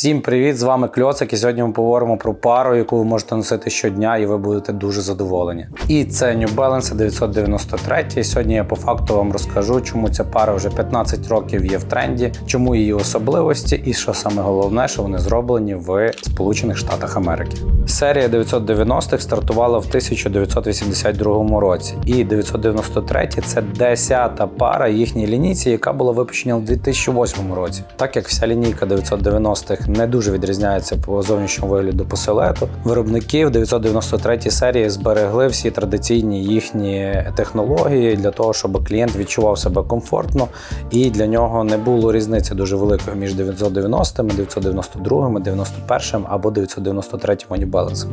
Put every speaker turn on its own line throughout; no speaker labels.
Всім привіт! З вами Кльоцик. І сьогодні ми поговоримо про пару, яку ви можете носити щодня, і ви будете дуже задоволені. І це New Balance 993. І сьогодні я по факту вам розкажу, чому ця пара вже 15 років є в тренді, чому її особливості, і що саме головне, що вони зроблені в Сполучених Штатах Америки. Серія 990-х стартувала в 1982 році, і 993 це 10-та пара їхньої лінійці, яка була випущена в 2008 році. Так як вся лінійка 990-х не дуже відрізняється по зовнішньому вигляду по силуету, виробники в 993 серії зберегли всі традиційні їхні технології для того, щоб клієнт відчував себе комфортно, і для нього не було різниці дуже великої між 990, 992, 91 або 993 Balance.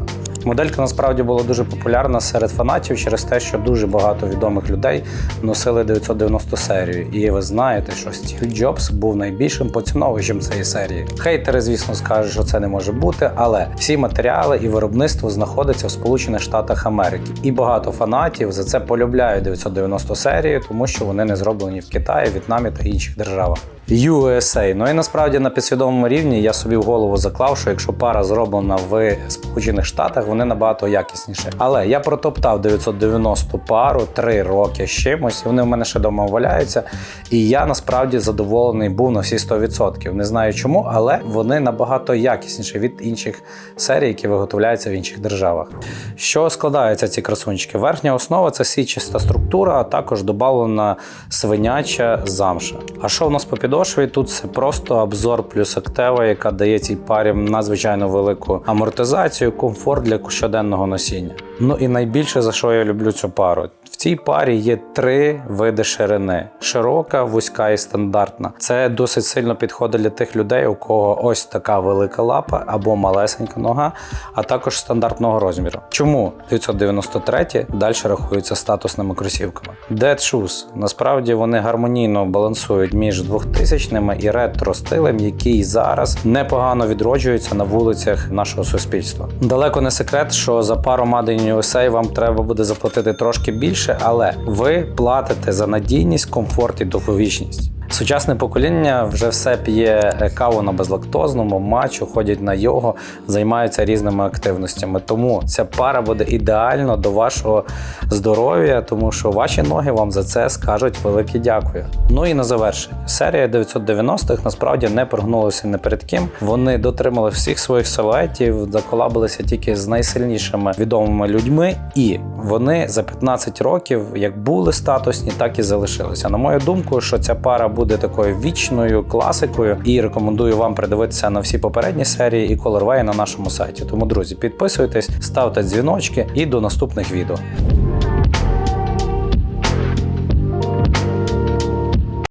Моделька насправді була дуже популярна серед фанатів через те, що дуже багато відомих людей носили 990 серію. І ви знаєте, що Стів Джобс був найбільшим поціновувачем цієї серії. Хейтери, звісно, скажуть, що це не може бути, але всі матеріали і виробництво знаходяться в Сполучених Штатах Америки. І багато фанатів за це полюбляють 990 серію, тому що вони не зроблені в Китаї, В'єтнамі та інших державах. USA. Ну і насправді на підсвідомому рівні я собі в голову заклав, що якщо пара зроблена в Сполучених Штатах, вони набагато якісніші. Але я протоптав 990 пару 3 роки з чимось, і вони в мене ще вдома валяються. І я насправді задоволений був на всі 100%. Не знаю чому, але вони набагато якісніші від інших серій, які виготовляються в інших державах. Що складаються ці красунчики? Верхня основа це січиста структура, а також додавлена свиняча замша. А що в нас по підошві? Тут це просто обзор плюс актива, яка дає цій парі надзвичайно велику амортизацію, комфорт для щоденного носіння. Ну і найбільше за що я люблю цю пару. В цій парі є три види ширини: широка, вузька і стандартна. Це досить сильно підходить для тих людей, у кого ось така велика лапа або малесенька нога, а також стандартного розміру. Чому 993 далі рахуються статусними кросівками? Dead Shoes. Насправді вони гармонійно балансують між 2000-ми і ретро стилем, який зараз непогано відроджується на вулицях нашого суспільства. Далеко не секрет, що за пару Made USA вам треба буде заплатити трошки більше, але ви платите за надійність, комфорт і довговічність. Сучасне покоління вже все п'є каву на безлактозному, матчу, ходять на його, займаються різними активностями. Тому ця пара буде ідеально до вашого здоров'я, тому що ваші ноги вам за це скажуть велике дякую. Ну і на завершення. Серія 990-х насправді не прогнулася не перед ким. Вони дотримали всіх своїх силуетів, заколабилися тільки з найсильнішими відомими людьми, і вони за 15 років як були статусні, так і залишилися. На мою думку, що ця пара буде такою вічною класикою, і рекомендую вам придивитися на всі попередні серії і колорвеї на нашому сайті. Тому, друзі, підписуйтесь, ставте дзвіночки і до наступних відео.